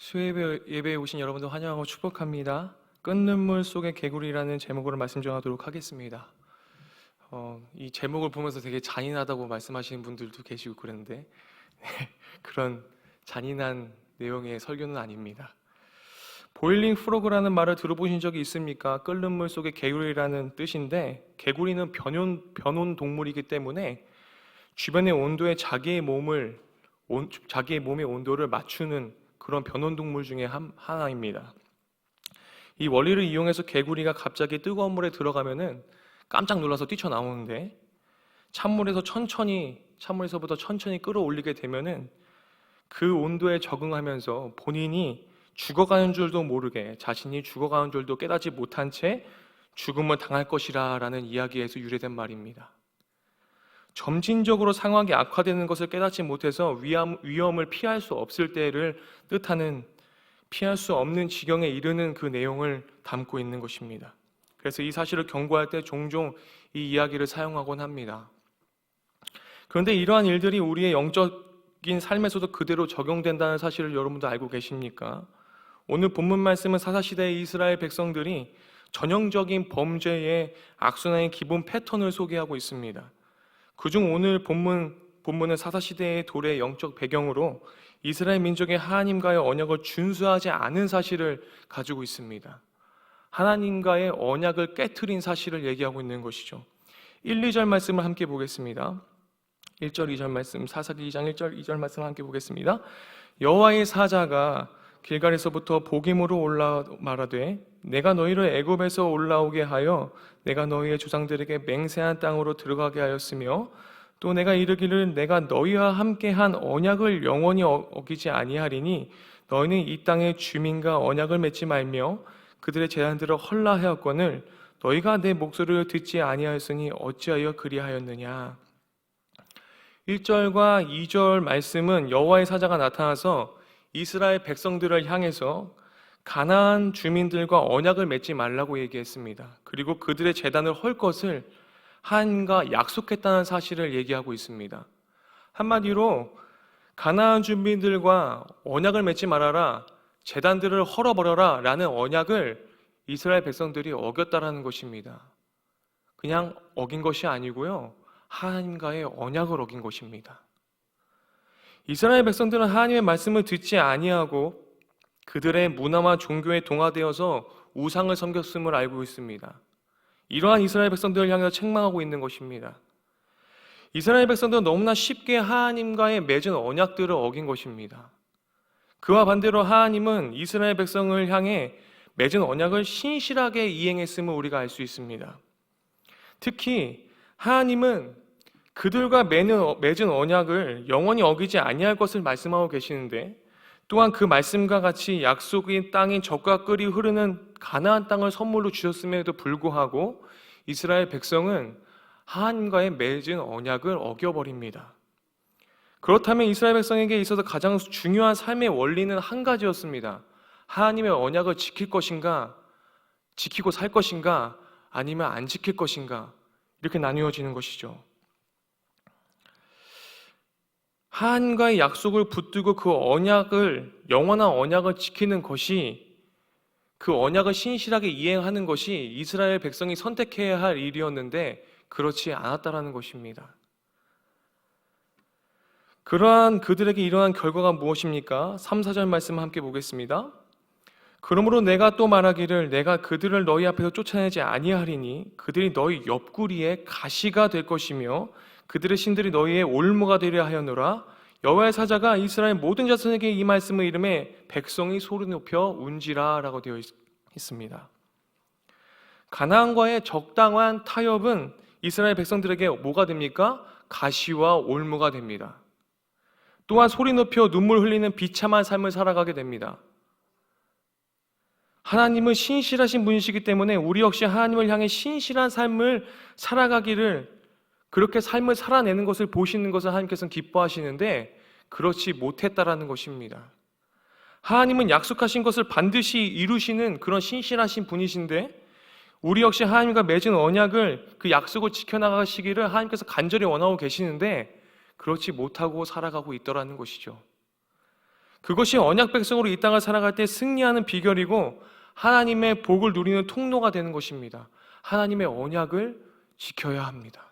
수예배 예배에 오신 여러분들 환영하고 축복합니다. 끈눈물 속의 개구리라는 제목으로 말씀 전하도록 하겠습니다. 어, 이 제목을 보면서 되게 잔인하다고 말씀하시는 분들도 계시고 그랬는데 네, 그런 잔인한 내용의 설교는 아닙니다. 보일링 프로그라는 말을 들어보신 적이 있습니까? 끓는 물 속의 개구리라는 뜻인데 개구리는 변온 변온 동물이기 때문에 주변의 온도에 자기의 몸을 온- 자기의 몸의 온도를 맞추는 그런 변온 동물 중에 한, 하나입니다. 이 원리를 이용해서 개구리가 갑자기 뜨거운 물에 들어가면은 깜짝 놀라서 뛰쳐나오는데 찬물에서 천천히 찬물에서부터 천천히 끌어올리게 되면은 그 온도에 적응하면서 본인이 죽어가는 줄도 모르게 자신이 죽어가는 줄도 깨닫지 못한 채 죽음을 당할 것이라라는 이야기에서 유래된 말입니다. 점진적으로 상황이 악화되는 것을 깨닫지 못해서 위험, 위험을 피할 수 없을 때를 뜻하는 피할 수 없는 지경에 이르는 그 내용을 담고 있는 것입니다. 그래서 이 사실을 경고할 때 종종 이 이야기를 사용하곤 합니다. 그런데 이러한 일들이 우리의 영적인 삶에서도 그대로 적용된다는 사실을 여러분도 알고 계십니까? 오늘 본문 말씀은 사사시대의 이스라엘 백성들이 전형적인 범죄의 악순환의 기본 패턴을 소개하고 있습니다. 그중 오늘 본문 본문은 사사 시대의 돌의 영적 배경으로 이스라엘 민족의 하나님과의 언약을 준수하지 않은 사실을 가지고 있습니다. 하나님과의 언약을 깨뜨린 사실을 얘기하고 있는 것이죠. 1, 2절 말씀을 함께 보겠습니다. 1절, 2절 말씀, 사사기 2장 1절, 2절 말씀 함께 보겠습니다. 여호와의 사자가 길갈에서부터 복임으로 올라 말하되 내가 너희를 애굽에서 올라오게 하여 내가 너희의 조상들에게 맹세한 땅으로 들어가게 하였으며 또 내가 이르기를 내가 너희와 함께한 언약을 영원히 어- 어기지 아니하리니 너희는 이 땅의 주민과 언약을 맺지 말며 그들의 제단들을 헐라하였거늘 너희가 내 목소리를 듣지 아니하였으니 어찌하여 그리하였느냐. 1절과 2절 말씀은 여호와의 사자가 나타나서 이스라엘 백성들을 향해서 가나안 주민들과 언약을 맺지 말라고 얘기했습니다. 그리고 그들의 재단을 헐 것을 하나님과 약속했다는 사실을 얘기하고 있습니다. 한마디로 가나안 주민들과 언약을 맺지 말아라, 재단들을 헐어버려라라는 언약을 이스라엘 백성들이 어겼다라는 것입니다. 그냥 어긴 것이 아니고요. 하나님과의 언약을 어긴 것입니다. 이스라엘 백성들은 하나님의 말씀을 듣지 아니하고 그들의 문화와 종교에 동화되어서 우상을 섬겼음을 알고 있습니다. 이러한 이스라엘 백성들을 향해서 책망하고 있는 것입니다. 이스라엘 백성들은 너무나 쉽게 하나님과의 맺은 언약들을 어긴 것입니다. 그와 반대로 하나님은 이스라엘 백성을 향해 맺은 언약을 신실하게 이행했음을 우리가 알 수 있습니다. 특히 하나님은 그들과 맺은, 맺은 언약을 영원히 어기지 아니할 것을 말씀하고 계시는데 또한 그 말씀과 같이 약속인 땅인 적과 끓이 흐르는 가나안 땅을 선물로 주셨음에도 불구하고 이스라엘 백성은 하나님과의 맺은 언약을 어겨버립니다. 그렇다면 이스라엘 백성에게 있어서 가장 중요한 삶의 원리는 한 가지였습니다. 하나님의 언약을 지킬 것인가, 지키고 살 것인가, 아니면 안 지킬 것인가, 이렇게 나뉘어지는 것이죠. 하나님과의 약속을 붙들고 그 언약을 영원한 언약을 지키는 것이 그 언약을 신실하게 이행하는 것이 이스라엘 백성이 선택해야 할 일이었는데 그렇지 않았다라는 것입니다. 그러한 그들에게 일어난 결과가 무엇입니까? 3, 4절 말씀 함께 보겠습니다. 그러므로 내가 또 말하기를 내가 그들을 너희 앞에서 쫓아내지 아니하리니 그들이 너희 옆구리에 가시가 될 것이며 그들의 신들이 너희의 올무가 되려 하였노라 여호와의 사자가 이스라엘 모든 자손에게 이 말씀을 이름에 백성이 소리 높여 운지라라고 되어 있, 있습니다. 가나안과의 적당한 타협은 이스라엘 백성들에게 뭐가 됩니까? 가시와 올무가 됩니다. 또한 소리 높여 눈물 흘리는 비참한 삶을 살아가게 됩니다. 하나님은 신실하신 분이시기 때문에 우리 역시 하나님을 향해 신실한 삶을 살아가기를 그렇게 삶을 살아내는 것을 보시는 것을 하나님께서는 기뻐하시는데 그렇지 못했다라는 것입니다. 하나님은 약속하신 것을 반드시 이루시는 그런 신실하신 분이신데 우리 역시 하나님과 맺은 언약을 그 약속을 지켜나가시기를 하나님께서 간절히 원하고 계시는데 그렇지 못하고 살아가고 있더라는 것이죠. 그것이 언약 백성으로 이 땅을 살아갈 때 승리하는 비결이고 하나님의 복을 누리는 통로가 되는 것입니다. 하나님의 언약을 지켜야 합니다.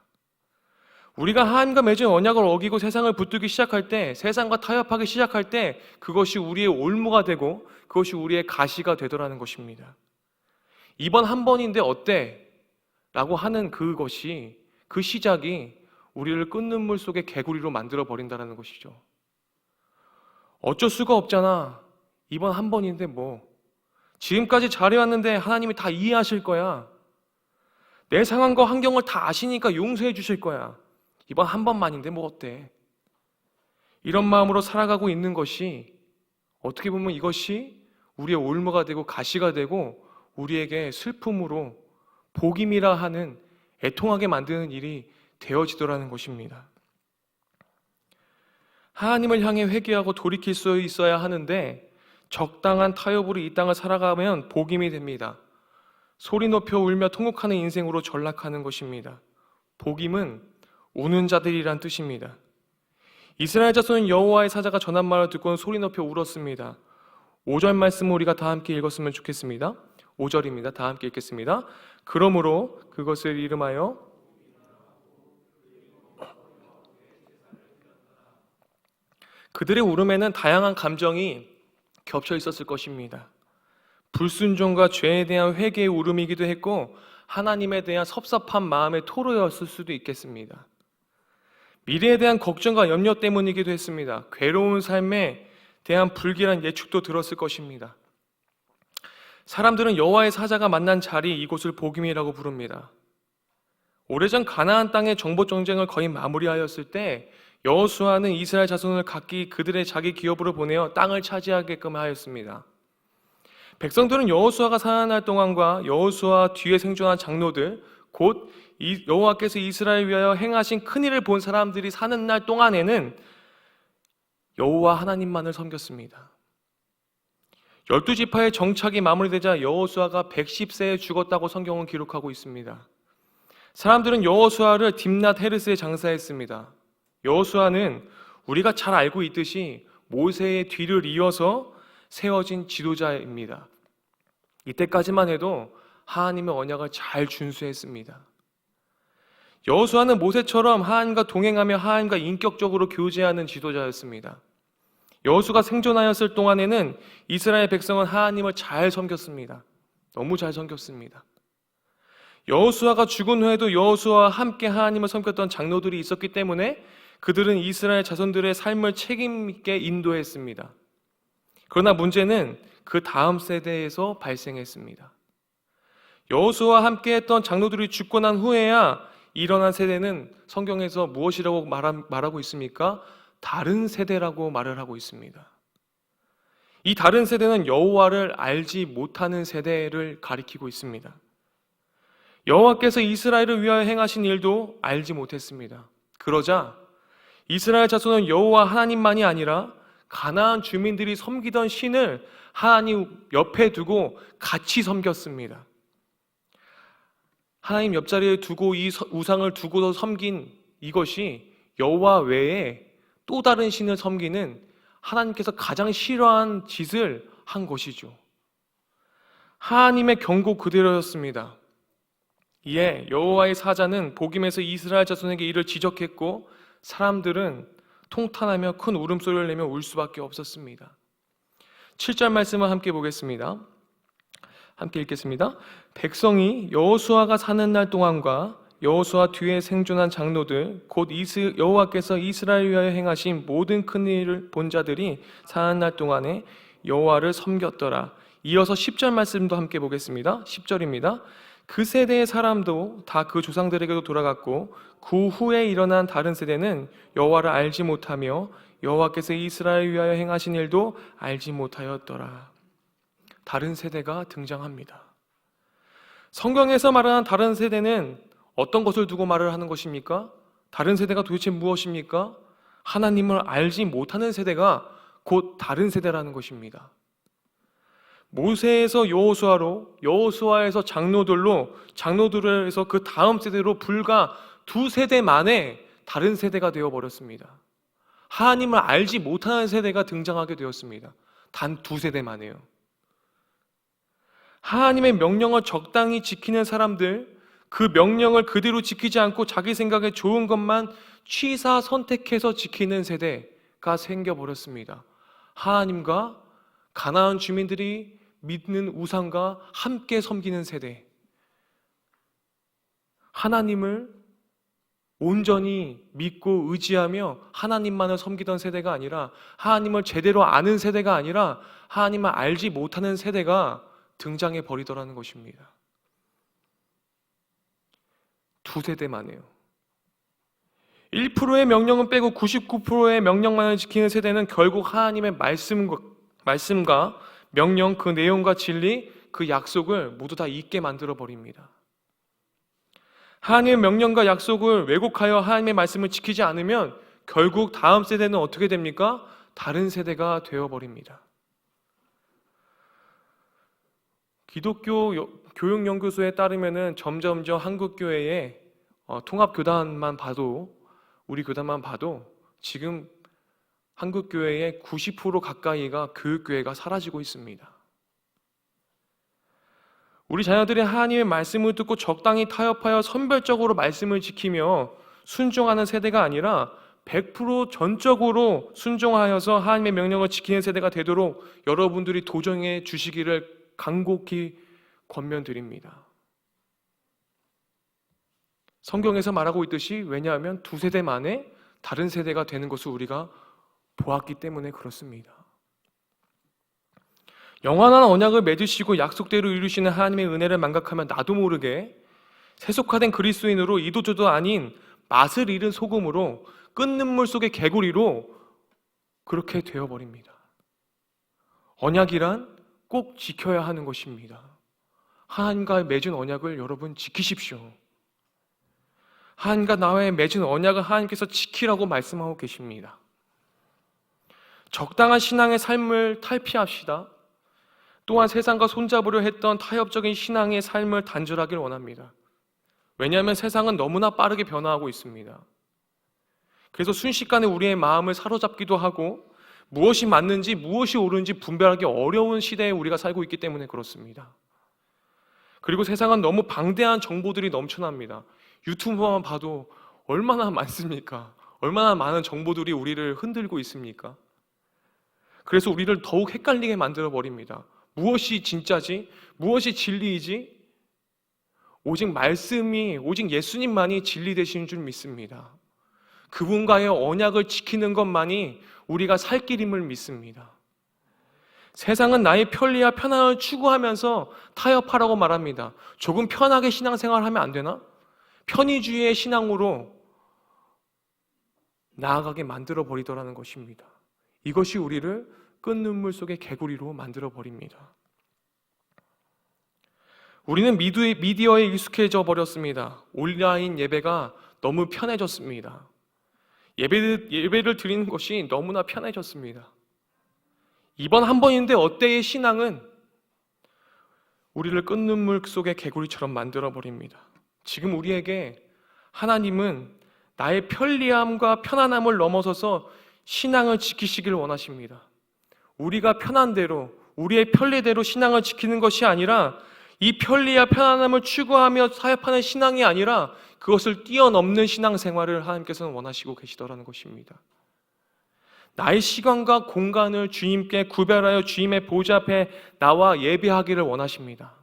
우리가 하나님과 맺은 언약을 어기고 세상을 붙들기 시작할 때, 세상과 타협하기 시작할 때 그것이 우리의 올무가 되고 그것이 우리의 가시가 되더라는 것입니다. 이번 한 번인데 어때? 라고 하는 그것이 그 시작이 우리를 끊는 물 속의 개구리로 만들어 버린다는 것이죠. 어쩔 수가 없잖아. 이번 한 번인데 뭐. 지금까지 잘해왔는데 하나님이 다 이해하실 거야. 내 상황과 환경을 다 아시니까 용서해 주실 거야. 이번 한 번만인데 뭐 어때? 이런 마음으로 살아가고 있는 것이 어떻게 보면 이것이 우리의 올무가 되고 가시가 되고 우리에게 슬픔으로 복임이라 하는 애통하게 만드는 일이 되어지더라는 것입니다. 하나님을 향해 회개하고 돌이킬 수 있어야 하는데 적당한 타협으로 이 땅을 살아가면 복임이 됩니다. 소리 높여 울며 통곡하는 인생으로 전락하는 것입니다. 복임은 우는 자들이란 뜻입니다. 이스라엘 자손은 여호와의 사자가 전한 말을 듣고는 소리 높여 울었습니다. 5절 말씀 우리가 다 함께 읽었으면 좋겠습니다. 5절입니다. 다 함께 읽겠습니다. 그러므로 그것을 이름하여 그들의 울음에는 다양한 감정이 겹쳐 있었을 것입니다. 불순종과 죄에 대한 회개의 울음이기도 했고 하나님에 대한 섭섭한 마음의 토로였을 수도 있겠습니다. 미래에 대한 걱정과 염려 때문이기도 했습니다. 괴로운 삶에 대한 불길한 예측도 들었을 것입니다. 사람들은 여호와의 사자가 만난 자리 이곳을 복임이라고 부릅니다. 오래전 가나안 땅의 정보 전쟁을 거의 마무리하였을 때 여호수아는 이스라엘 자손을 각기 그들의 자기 기업으로 보내어 땅을 차지하게끔 하였습니다. 백성들은 여호수아가 사는 동안과 여호수아 뒤에 생존한 장로들 곧 여호와께서 이스라엘 위하여 행하신 큰 일을 본 사람들이 사는 날 동안에는 여호와 하나님만을 섬겼습니다. 열두 지파의 정착이 마무리되자 여호수아가 110세에 죽었다고 성경은 기록하고 있습니다. 사람들은 여호수아를 딥낫 헤르스에 장사했습니다. 여호수아는 우리가 잘 알고 있듯이 모세의 뒤를 이어서 세워진 지도자입니다. 이때까지만 해도 하나님의 언약을 잘 준수했습니다. 여호수아는 모세처럼 하나님과 동행하며 하나님과 인격적으로 교제하는 지도자였습니다. 여호수가 생존하였을 동안에는 이스라엘 백성은 하나님을 잘 섬겼습니다. 너무 잘 섬겼습니다. 여호수아가 죽은 후에도 여호수아와 함께 하나님을 섬겼던 장로들이 있었기 때문에 그들은 이스라엘 자손들의 삶을 책임 있게 인도했습니다. 그러나 문제는 그 다음 세대에서 발생했습니다. 여호수아와 함께 했던 장로들이 죽고 난 후에야 일어난 세대는 성경에서 무엇이라고 말하고 있습니까? 다른 세대라고 말을 하고 있습니다. 이 다른 세대는 여호와를 알지 못하는 세대를 가리키고 있습니다. 여호와께서 이스라엘을 위하여 행하신 일도 알지 못했습니다. 그러자 이스라엘 자손은 여호와 하나님만이 아니라 가나안 주민들이 섬기던 신을 하나님 옆에 두고 같이 섬겼습니다. 하나님 옆자리에 두고 이 우상을 두고도 섬긴 이것이 여호와 외에 또 다른 신을 섬기는 하나님께서 가장 싫어한 짓을 한 것이죠. 하나님의 경고 그대로였습니다. 이에 여호와의 사자는 복임에서 이스라엘 자손에게 이를 지적했고 사람들은 통탄하며 큰 울음소리를 내며 울 수밖에 없었습니다. 7절 말씀을 함께 보겠습니다. 함께 읽겠습니다. 백성이 여호수아가 사는 날 동안과 여호수아 뒤에 생존한 장로들 곧 이스, 여호와께서 이스라엘 위하여 행하신 모든 큰 일을 본 자들이 사는 날 동안에 여호와를 섬겼더라. 이어서 10절 말씀도 함께 보겠습니다. 10절입니다. 그 세대의 사람도 다 그 조상들에게도 돌아갔고 그 후에 일어난 다른 세대는 여호와를 알지 못하며 여호와께서 이스라엘 위하여 행하신 일도 알지 못하였더라. 다른 세대가 등장합니다. 성경에서 말하는 다른 세대는 어떤 것을 두고 말을 하는 것입니까? 다른 세대가 도대체 무엇입니까? 하나님을 알지 못하는 세대가 곧 다른 세대라는 것입니다. 모세에서 여호수아로 여호수아에서 장로들로 장로들에서 그 다음 세대로 불과 두 세대 만에 다른 세대가 되어 버렸습니다. 하나님을 알지 못하는 세대가 등장하게 되었습니다. 단 두 세대 만에요. 하나님의 명령을 적당히 지키는 사람들, 그 명령을 그대로 지키지 않고 자기 생각에 좋은 것만 취사 선택해서 지키는 세대가 생겨버렸습니다. 하나님과 가나안 주민들이 믿는 우상과 함께 섬기는 세대. 하나님을 온전히 믿고 의지하며 하나님만을 섬기던 세대가 아니라 하나님을 제대로 아는 세대가 아니라 하나님을 알지 못하는 세대가 등장해 버리더라는 것입니다. 두 세대 만에요. 1%의 명령은 빼고 99%의 명령만을 지키는 세대는 결국 하나님의 말씀과, 말씀과 명령, 그 내용과 진리, 그 약속을 모두 다 잊게 만들어 버립니다. 하나님의 명령과 약속을 왜곡하여 하나님의 말씀을 지키지 않으면 결국 다음 세대는 어떻게 됩니까? 다른 세대가 되어 버립니다. 기독교 여- 교육연구소에 따르면은 점점점 한국 교회의 어, 통합 교단만 봐도 우리 교단만 봐도 지금 한국 교회의 90% 가까이가 교육 교회가 사라지고 있습니다. 우리 자녀들이 하나님의 말씀을 듣고 적당히 타협하여 선별적으로 말씀을 지키며 순종하는 세대가 아니라 100% 전적으로 순종하여서 하나님의 명령을 지키는 세대가 되도록 여러분들이 도정해 주시기를 간곡히 권면드립니다. 성경에서 말하고 있듯이 왜냐하면 두 세대 만에 다른 세대가 되는 것을 우리가 보았기 때문에 그렇습니다. 영원한 언약을 맺으시고 약속대로 이루시는 하나님의 은혜를 망각하면 나도 모르게 세속화된 그리스도인으로 이도저도 아닌 맛을 잃은 소금으로 끓는 물 속의 개구리로 그렇게 되어버립니다. 언약이란 꼭 지켜야 하는 것입니다. 하나님과 맺은 언약을 여러분 지키십시오. 하나님과 나와의 맺은 언약을 하나님께서 지키라고 말씀하고 계십니다. 적당한 신앙의 삶을 탈피합시다. 또한 세상과 손잡으려 했던 타협적인 신앙의 삶을 단절하길 원합니다. 왜냐하면 세상은 너무나 빠르게 변화하고 있습니다. 그래서 순식간에 우리의 마음을 사로잡기도 하고 무엇이 맞는지 무엇이 옳은지 분별하기 어려운 시대에 우리가 살고 있기 때문에 그렇습니다. 그리고 세상은 너무 방대한 정보들이 넘쳐납니다. 유튜브만 봐도 얼마나 많습니까? 얼마나 많은 정보들이 우리를 흔들고 있습니까? 그래서 우리를 더욱 헷갈리게 만들어 버립니다. 무엇이 진짜지? 무엇이 진리이지? 오직 말씀이, 오직 예수님만이 진리 되시는 줄 믿습니다. 그분과의 언약을 지키는 것만이 우리가 살 길임을 믿습니다. 세상은 나의 편리와 편안을 추구하면서 타협하라고 말합니다. 조금 편하게 신앙생활 하면 안 되나? 편의주의의 신앙으로 나아가게 만들어 버리더라는 것입니다. 이것이 우리를 끈 눈물 속의 개구리로 만들어 버립니다. 우리는 미디어에 익숙해져 버렸습니다. 온라인 예배가 너무 편해졌습니다. 예배를, 예배를 드리는 것이 너무나 편해졌습니다. 이번 한 번인데 어때의 신앙은 우리를 끈눈물 속의 개구리처럼 만들어 버립니다. 지금 우리에게 하나님은 나의 편리함과 편안함을 넘어서서 신앙을 지키시길 원하십니다. 우리가 편한 대로, 우리의 편리대로 신앙을 지키는 것이 아니라 이 편리와 편안함을 추구하며 사역하는 신앙이 아니라 그것을 뛰어넘는 신앙 생활을 하나님께서는 원하시고 계시더라는 것입니다. 나의 시간과 공간을 주님께 구별하여 주님의 보좌 앞에 나와 예배하기를 원하십니다.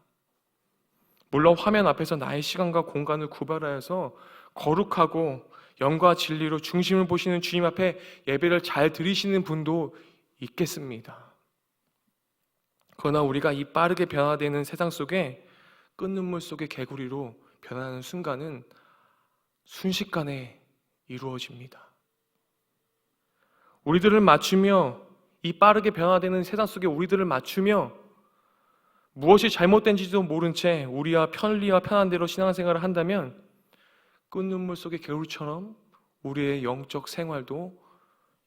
물론 화면 앞에서 나의 시간과 공간을 구별하여서 거룩하고 영과 진리로 중심을 보시는 주님 앞에 예배를 잘 드리시는 분도 있겠습니다. 그러나 우리가 이 빠르게 변화되는 세상 속에 끓는물 속의 개구리로 변하는 순간은 순식간에 이루어집니다. 우리들을 맞추며 이 빠르게 변화되는 세상 속에 우리들을 맞추며 무엇이 잘못된지도 모른 채 우리와 편리와 편한 대로 신앙생활을 한다면 끓는물 속의 개울처럼 우리의 영적 생활도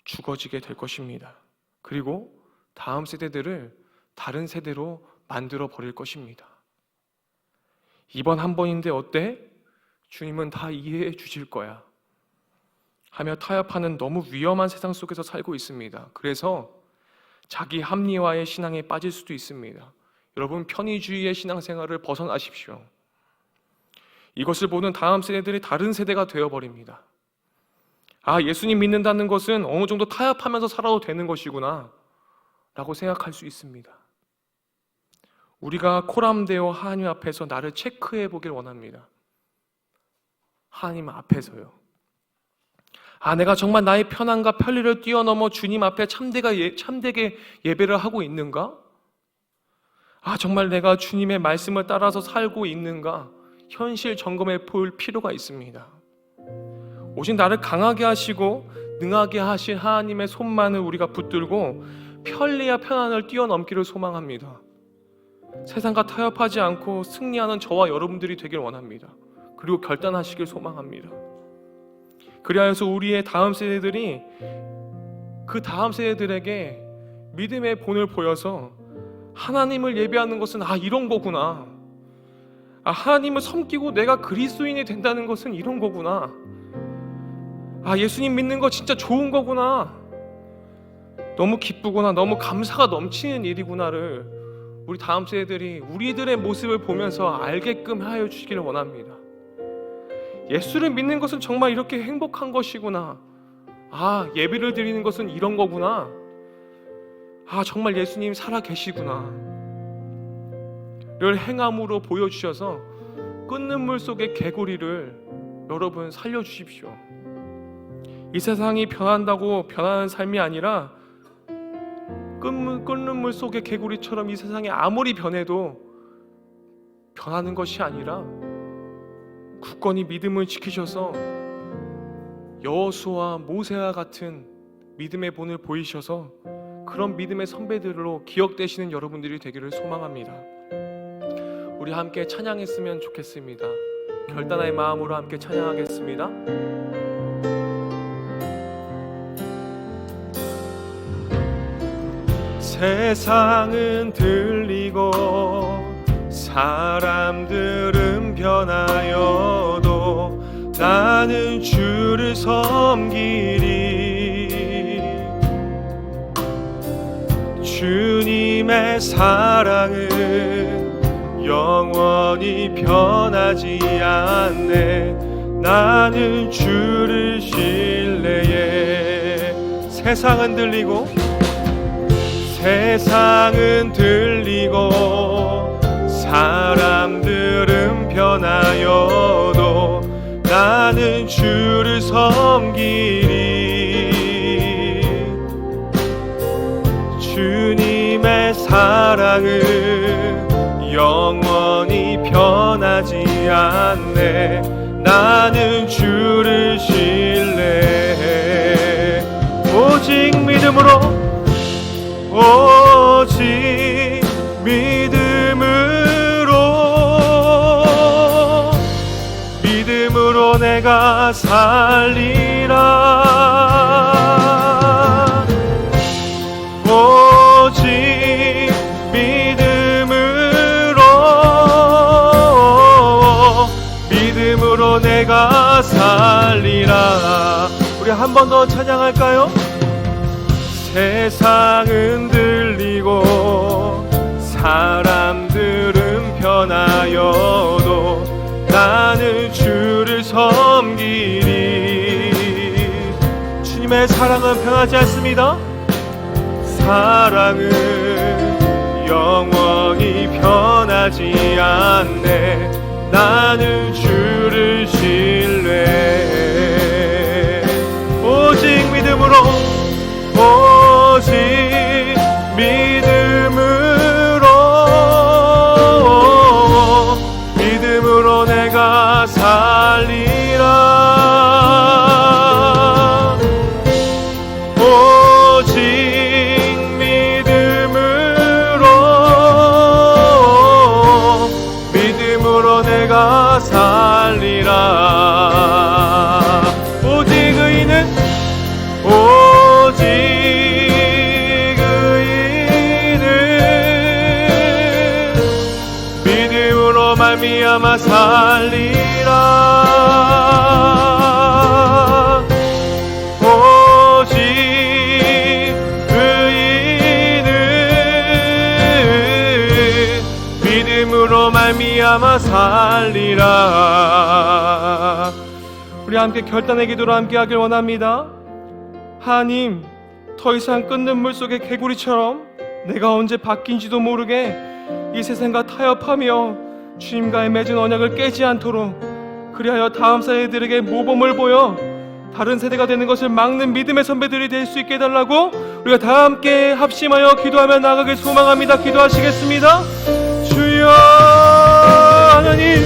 죽어지게 될 것입니다. 그리고 다음 세대들을 다른 세대로 만들어 버릴 것입니다. 이번 한 번인데 어때? 주님은 다 이해해 주실 거야. 하며 타협하는 너무 위험한 세상 속에서 살고 있습니다. 그래서 자기 합리화의 신앙에 빠질 수도 있습니다. 여러분 편의주의의 신앙생활을 벗어나십시오. 이것을 보는 다음 세대들이 다른 세대가 되어 버립니다. 아, 예수님 믿는다는 것은 어느 정도 타협하면서 살아도 되는 것이구나. 라고 생각할 수 있습니다. 우리가 코람데오 하나님 앞에서 나를 체크해 보길 원합니다. 하나님 앞에서요. 아, 내가 정말 나의 편안과 편리를 뛰어넘어 주님 앞에 참되가 예, 참되게 예배를 하고 있는가? 아, 정말 내가 주님의 말씀을 따라서 살고 있는가? 현실 점검해 볼 필요가 있습니다. 오직 나를 강하게 하시고 능하게 하신 하나님의 손만을 우리가 붙들고 편리와 편안을 뛰어넘기를 소망합니다. 세상과 타협하지 않고 승리하는 저와 여러분들이 되길 원합니다. 그리고 결단하시길 소망합니다. 그리하여서 우리의 다음 세대들이 그 다음 세대들에게 믿음의 본을 보여서 하나님을 예배하는 것은 아 이런 거구나. 아 하나님을 섬기고 내가 그리스도인이 된다는 것은 이런 거구나. 아 예수님 믿는 거 진짜 좋은 거구나. 너무 기쁘구나. 너무 감사가 넘치는 일이구나를 우리 다음 세대들이 우리들의 모습을 보면서 알게끔 하여 주시기를 원합니다. 예수를 믿는 것은 정말 이렇게 행복한 것이구나. 아, 예배를 드리는 것은 이런 거구나. 아, 정말 예수님 살아 계시구나. 를 행함으로 보여주셔서 끊는 물 속의 개구리를 여러분 살려주십시오. 이 세상이 변한다고 변하는 삶이 아니라 끊는, 끊는 물 속의 개구리처럼 이 세상이 아무리 변해도 변하는 것이 아니라 굳건히 믿음을 지키셔서 여호수와 모세와 같은 믿음의 본을 보이셔서 그런 믿음의 선배들로 기억되시는 여러분들이 되기를 소망합니다. 우리 함께 찬양했으면 좋겠습니다. 결단의 마음으로 함께 찬양하겠습니다. 세상은 들리고 사람들은 변하여도 나는 주를 섬기리. 주님의 사랑은 영원히 변하지 않네. 나는 주를 신뢰해. 세상은 들리고 세상은 들리고 사람들은 변하여도 나는 주를 섬기리. 주님의 사랑은 영원히 변하지 않네. 나는 주를 신뢰해. 오직 믿음으로 오직 믿음으로 믿음으로 내가 살리라 오직 믿음으로 믿음으로 내가 살리라 우리 한 번 더 찬양할까요? 세상은 사람들은 변하여도 나는 주를 섬기리. 주님의 사랑은 변하지 않습니다. 사랑은 영원히 변하지 않네. 나는 주를 신뢰해 말미암아 살리라. 오직 그인을 믿음으로 말미암아 살리라. 우리 함께 결단의 기도로 함께 하길 원합니다. 하나님 더 이상 끊는 물 속의 개구리처럼 내가 언제 바뀐지도 모르게 이 세상과 타협하며 주님과의 맺은 언약을 깨지 않도록 그리하여 다음 세대들에게 모범을 보여 다른 세대가 되는 것을 막는 믿음의 선배들이 될 수 있게 해달라고 우리가 다 함께 합심하여 기도하며 나가길 소망합니다. 기도하시겠습니다. 주여 하나님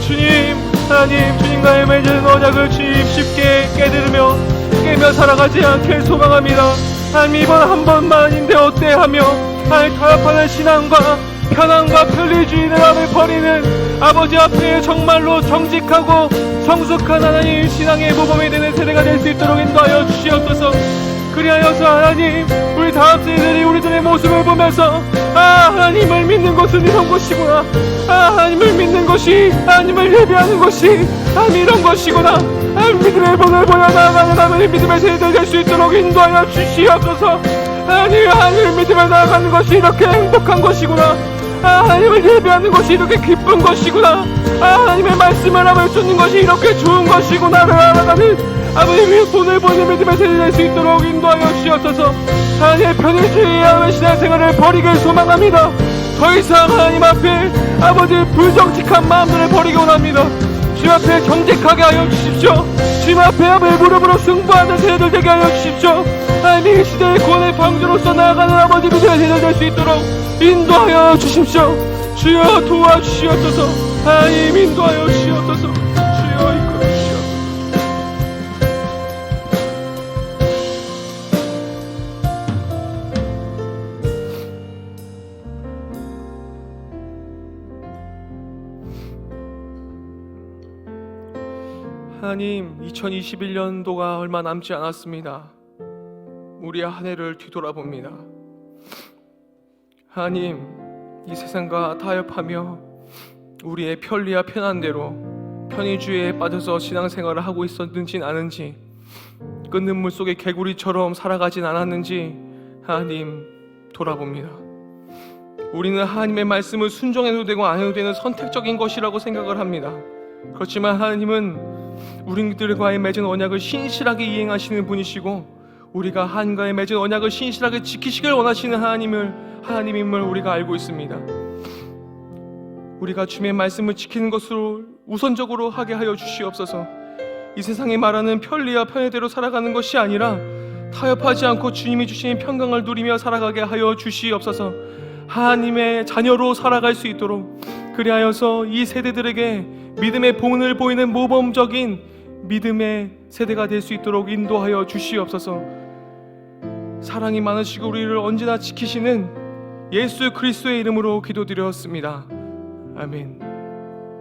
주님 하나님 주님과의 맺은 언약을 주님 쉽게 깨달으며 깨며 살아가지 않길 소망합니다. 하나님 이번 한 번만인데 어때 하며 하나님 타협하는 신앙과 편안과 편리주의를 앞에 버리는 아버지 앞에 정말로 정직하고 성숙한 하나님 신앙의 모범이 되는 세대가 될 수 있도록 인도하여 주시옵소서. 그리하여서 하나님 우리 다음 세대들이 우리들의 모습을 보면서 아 하나님을 믿는 것은 이런 것이구나. 아 하나님을 믿는 것이 하나님을 예배하는 것이 아 이런 것이구나 아 믿음의 본을 보여 나아가는 하나님 믿음의 세대 될수 있도록 인도하여 주시옵소서. 하나님 하나님을 믿으며 나아가는 것이 이렇게 행복한 것이구나. 아 하나님을 예배하는 것이 이렇게 기쁜 것이구나. 아 하나님의 말씀을 하며 듣는 것이 이렇게 좋은 것이구나를 알아가는 아버님의 돈을 보는 믿음의 세대 될수 있도록 인도하여 주시옵소서. 하나님의 편의주의에 하는 신앙생활을 버리길 소망합니다. 더 이상 하나님 앞에 아버지 불정직한 마음들을 버리기 원합니다 주님 앞에 정직하게 하여 주십시오. 주님 앞에 아버지 무릎으로 승부하는 세대들 되게 하여 주십시오. 하나님 이 시대의 구원의 방주로서 나아가는 아버지 믿음의 세대 될수 있도록 인도하여 주십시오. 주여 도와주시옵소서. 하나님 인도하여 주시옵소서 하나님 2021년도가 얼마 남지 않았습니다 우리의 한 해를 뒤돌아봅니다 하나님 이 세상과 타협하며 우리의 편리와 편한 대로 편의주의에 빠져서 신앙생활을 하고 있었는지 아는지 끊는 물 속의 개구리처럼 살아가진 않았는지 하나님 돌아봅니다. 우리는 하나님의 말씀을 순종해도 되고 안 해도 되는 선택적인 것이라고 생각을 합니다. 그렇지만 하나님은 우리들과의 맺은 언약을 신실하게 이행하시는 분이시고 우리가 하나님과의 맺은 언약을 신실하게 지키시길 원하시는 하나님을 하나님임을 우리가 알고 있습니다. 우리가 주님의 말씀을 지키는 것으로 우선적으로 하게 하여 주시옵소서. 이 세상이 말하는 편리와 편의대로 살아가는 것이 아니라 타협하지 않고 주님이 주신 평강을 누리며 살아가게 하여 주시옵소서. 하나님의 자녀로 살아갈 수 있도록 그리하여서 이 세대들에게 믿음의 본을 보이는 모범적인 믿음의 세대가 될 수 있도록 인도하여 주시옵소서. 사랑이 많으시고 우리를 언제나 지키시는 예수 그리스도의 이름으로 기도드렸습니다. 아멘.